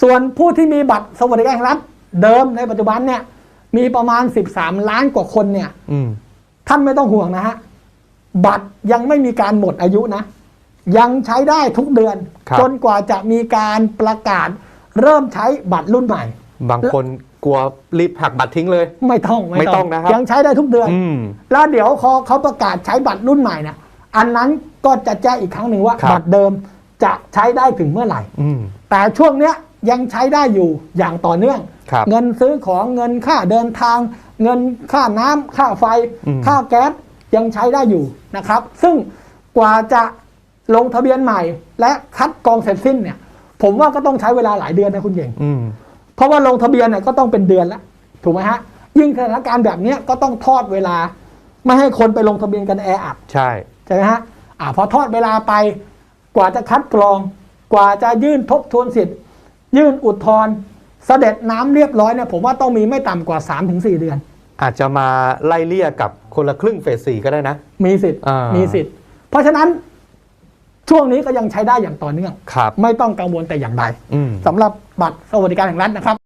ส่วนผู้ที่มีบัตรสวัสดิการแห่งรัฐเดิมในปัจจุบันเนี่ย มีประมาณ 13 ล้านกว่าคนเนี่ย อืม ท่านไม่ต้องห่วงนะฮะ บัตรยังไม่มีการหมดอายุนะ ยังใช้ได้ทุกเดือน ครับ จนกว่าจะมีการประกาศเริ่มใช้บัตรรุ่นใหม่ บางคนกลัวรีบหักบัตรทิ้งเลย ไม่ต้องไม่ต้องนะครับ ยังใช้ได้ทุกเดือน อืม แล้วเดี๋ยวพอเขาประกาศใช้บัตรรุ่นใหม่เนี่ยอันนั้นก็จะแจ้งอีกครั้งหนึ่งว่าครับ บัตรเดิมจะใช้ได้ถึงเมื่อไหร่ อืม แต่ช่วงเนี้ย ยังใช้ได้อยู่อย่างต่อเนื่องครับเงินซื้อของเงินค่าเดินทาง เงินค่าน้ำค่าไฟอืมค่าแก๊สยังใช้ได้อยู่นะครับ ซึ่งกว่าจะลงทะเบียนใหม่ และคัดกรองเสร็จสิ้นเนี่ย ผมว่าก็ต้องใช้เวลาหลายเดือนนะคุณเก่งอืมเพราะว่าลงทะเบียนเนี่ยก็ต้องเป็นเดือนแล้วถูกไหมฮะ ยิ่งสถานการณ์แบบเนี้ยก็ต้องทอดเวลา ไม่ให้คนไปลงทะเบียนกันแออัดใช่ใช่ไหมฮะอ่าพอทอดเวลาไป กว่าจะคัดกรอง กว่าจะยื่นทบทวนสิทธิ์ ยื่นอุทธรณ์เสด็จน้ำเรียบร้อยเนี่ยผมว่าต้องมีไม่ต่ำกว่า 3-4 เดือน อาจจะมาไล่เลี่ยกับคนละครึ่งเฟสสี่ก็ได้นะ มีสิทธิ์อ่ามี มีสิทธิ์ เพราะฉะนั้นช่วงนี้ก็ยังใช้ได้อย่างต่อเนื่อง ครับ ไม่ต้องกังวลแต่อย่างใดอืม สำหรับบัตรสวัสดิการแห่งรัฐนะครับ